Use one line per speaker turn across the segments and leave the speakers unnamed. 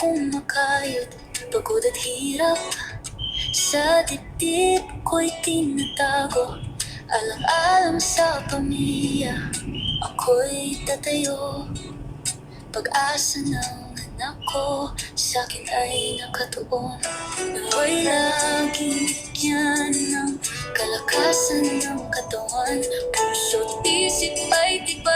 akong makayod Pagod at hirap Sa dibdib ko'y tinatago Alam-alam sa pamilya Ako'y tatayo Pag-asa ng anak ko Sa'kin ay nakatuon Naway laging bigyan ng Kalakasan ng katawan Puso't isip ay tibay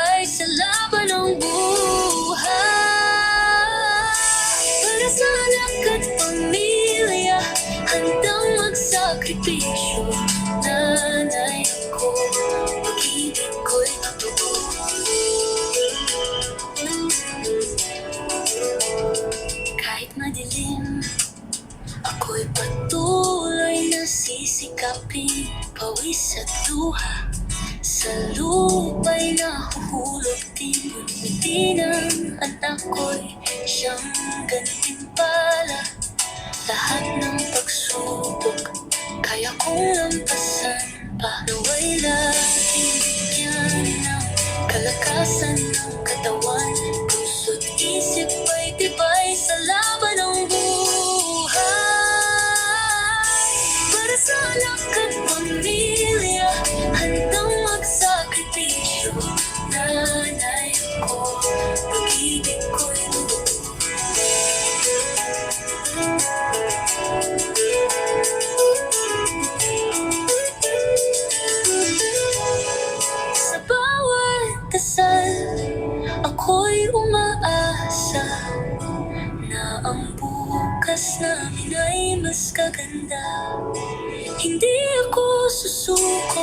madilim Ako'y patuloy na sisikapin Pawis at luha. Sa lupa'y nahuhulog din Ngiti ng anak ko'y siyang gantimpala. Lahat ng pagsubok Kaya kong lampasan. Pa Naway laging bigyan ng Kalakasan ng katawan dasal Ako'y umaasa Na ang bukas namin ay mas kaganda. Hindi ako susuko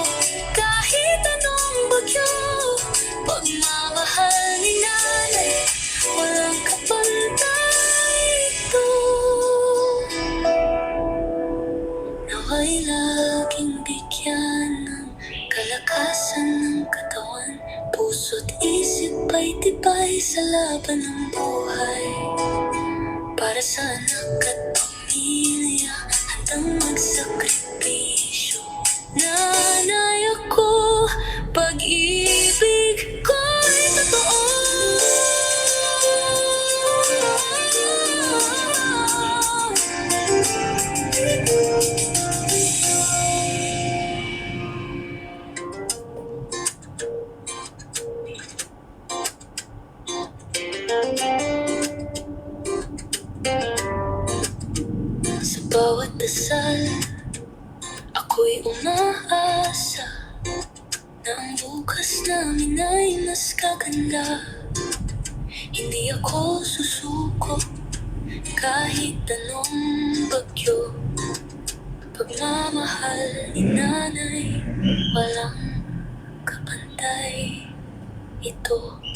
Kahit anong bagyo. Pagmamahal ni nanay Walang kapantay ito. Naway laging bigyan ng kalakasan ng Puso't isip ay tibay sa laban ng buhay. Para sa anak at pamilya Handang magsakripisyo bawat dasal Ako'y umaasa. Na ang bukas namin ay mas kaganda. Hindi ako susuko Kahit anong bagyo. Pagmamahal ni nanay Walang kapantay. Ito